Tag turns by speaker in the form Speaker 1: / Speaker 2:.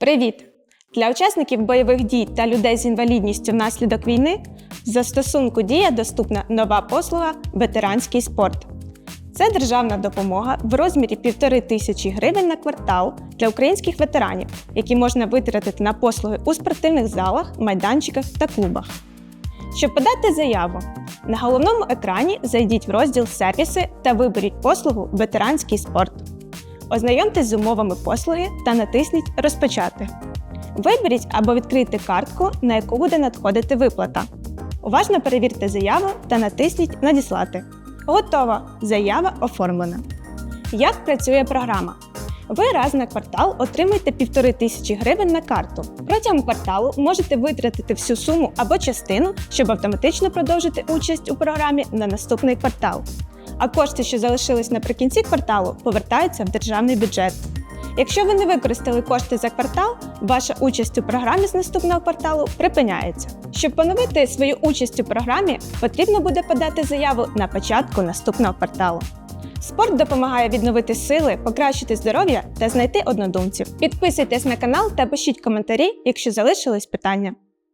Speaker 1: Привіт! Для учасників бойових дій та людей з інвалідністю внаслідок війни в застосунку Дія доступна нова послуга Ветеранський спорт. Це державна допомога в розмірі 1,5 тисячі гривень на квартал для українських ветеранів, які можна витратити на послуги у спортивних залах, майданчиках та клубах. Щоб подати заяву, на головному екрані зайдіть в розділ Сервіси та виберіть послугу Ветеранський спорт. Ознайомтесь з умовами послуги та натисніть Розпочати. Виберіть або відкрийте картку, на яку буде надходити виплата. Уважно перевірте заяву та натисніть Надіслати. Готово! Заява оформлена. Як працює програма? Ви раз на квартал отримуєте 1,5 тисячі гривень на карту. Протягом кварталу можете витратити всю суму або частину, щоб автоматично продовжити участь у програмі на наступний квартал. А кошти, що залишились наприкінці кварталу, повертаються в державний бюджет. Якщо ви не використали кошти за квартал, ваша участь у програмі з наступного кварталу припиняється. Щоб поновити свою участь у програмі, потрібно буде подати заяву на початку наступного кварталу. Спорт допомагає відновити сили, покращити здоров'я та знайти однодумців. Підписуйтесь на канал та пишіть коментарі, якщо залишились питання.